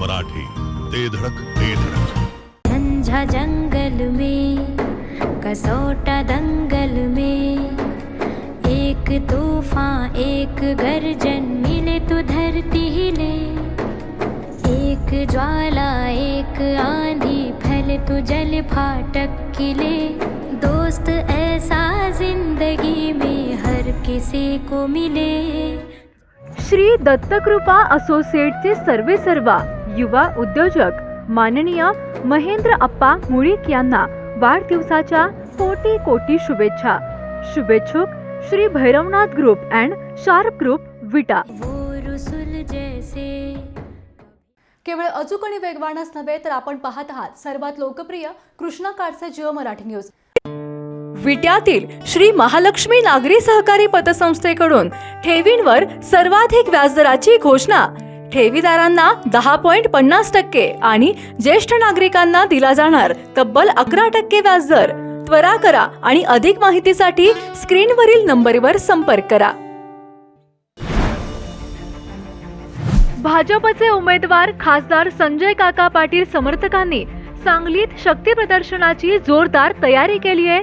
मराठी ते धडक ते धडक. झंझा जंगल में कसोटा दंगल में एक तूफ़ान एक गर्जन मिले तो धरती हिले। एक ज्वाला एक आंधी फैले तो जल फाटक किले। दोस्त ऐसा ज़िंदगी में हर किसी को मिले। श्री दत्तकृपा असोसिएटचे सर्वे सर्वा युवा उद्योजक माननीय महेंद्र अप्पा मुळीक यांना वाढदिवसाच्या कोटी कोटी शुभेच्छा. शुभेच्छुक Shri Bhairavnath group and Sharp group Vita. केवळ अचूक आणि वेगवानच नव्हे तर आपण पाहत आहात सर्वात लोकप्रिय कृष्णा काडचे जिओ मराठी न्यूज. विट्यातील श्री महालक्ष्मी नागरी सहकारी पतसंस्थेकडून ठेवींवर सर्वाधिक व्याजदराची घोषणा. ठेवीदारांना दहा पॉईंट पन्नास टक्के आणि ज्येष्ठ नागरिकांना दिला जाणार तब्बल अकरा टक्के व्याजदर. त्वरा करा आणि अधिक माहितीसाठी स्क्रीनवरील नंबरवर संपर्क करा. भाजपचे उमेदवार खासदार संजय काका पाटील समर्थकांनी सांगलीत शक्ती प्रदर्शनाची जोरदार तयारी केली आहे.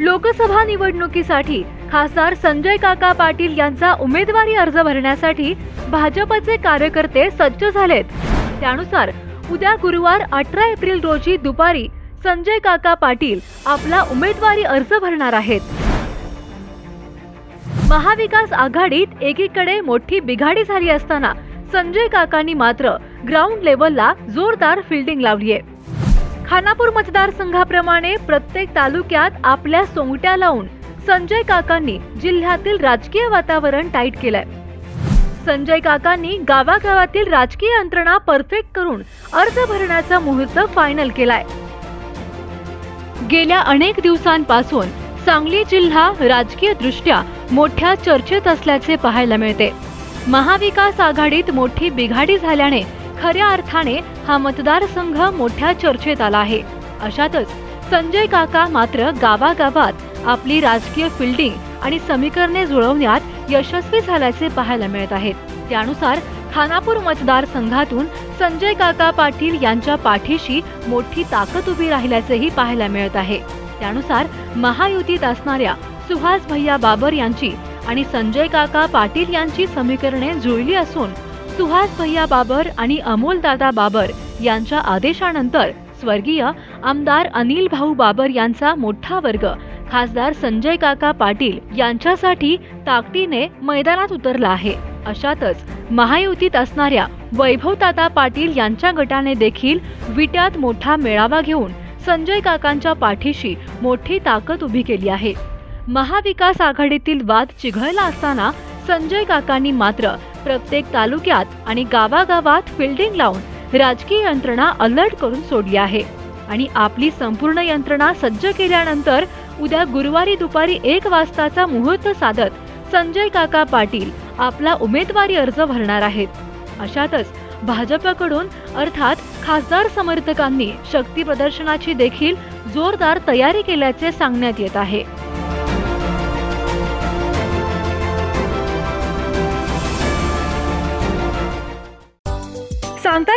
लोकसभा निवडणुकीसाठी खासदार संजय काका पाटील यांचा उमेदवारी अर्ज भरण्यासाठी भाजपचे कार्यकर्ते सज्ज झालेत. त्यानुसार उद्या गुरुवार अठरा एप्रिल रोजी दुपारी संजय काका पाटील आपला उमेदवारी अर्ज भरणार आहेत. महाविकास आघाडीत एकीकडे मोठी बिघाडी झाली असताना संजय काकांनी मात्र ग्राउंड लेवलला जोरदार फिल्डिंग लावलीय खानापूर मतदारसंघाप्रमाणे प्रत्येक तालुक्यात आपल्या सोंगट्या लावून संजय काकांनी जिल्ह्यातील राजकीय वातावरण टाईट केलंय. संजय काकांनी गावागावातील राजकीय यंत्रणा परफेक्ट करून अर्ज भरण्याचा मुहूर्त फायनल केलाय. गेल्या अनेक दिवसांपासून सांगली जिल्हा राजकीय दृष्ट्या मोठ्या चर्चेत असल्याचे पाहायला मिळते. महाविकास आघाडीत मोठी बिघाडी झाल्याने खऱ्या अर्थाने हा मतदारसंघ मोठ्या चर्चेत आला आहे. अशातच संजय काका मात्र गावागावात आपली राजकीय फिल्डिंग आणि समीकरणे जुळवण्यात यशस्वी झाल्याचे पाहायला मिळत आहेत. त्यानुसार खानापूर मतदारसंघातून संजय काका पाटील यांच्या पाठीशी मोठी ताकद उभी राहिल्याचेही पाहायला मिळत आहे. त्यानुसार महायुतीत असणाऱ्या सुहास भैया बाबर यांची आणि संजय काका पाटील यांची समीकरणे जुळली असून सुहास भैया बाबर आणि अमोल दादा बाबर यांच्या आदेशानंतर स्वर्गीय आमदार अनिल भाऊ बाबर यांचा मोठा वर्ग. खासदार संजय काका पाटील यांच्यासाठी ताकदीने मैदानात उतरला आहे. अशातच महायुतीत असणाऱ्या वैभवदादा पाटील यांच्या गटाने देखील विट्यात मोठा मेळावा घेऊन संजय काकांच्या पाठीशी मोठी ताकद उभी केली आहे. महाविकास आघाडीतील वाद चिघळला असताना संजय काकांनी मात्र प्रत्येक तालुक्यात आणि गावागावात फिल्डिंग लावून राजकीय यंत्रणा अलर्ट करून सोडली आहे. आणि आपली संपूर्ण यंत्रणा सज्ज केल्यानंतर उद्या गुरुवारी दुपारी एक वाजताचा मुहूर्त साधत संजय काका पाटील आपला उमेदवारी अर्ज भरणार आहेत. अशातच भाजपकडून अर्थात खासदार समर्थकांनी शक्ती प्रदर्शनाची देखील जोरदार तयारी केल्याचे सांगण्यात येत आहे. सांगता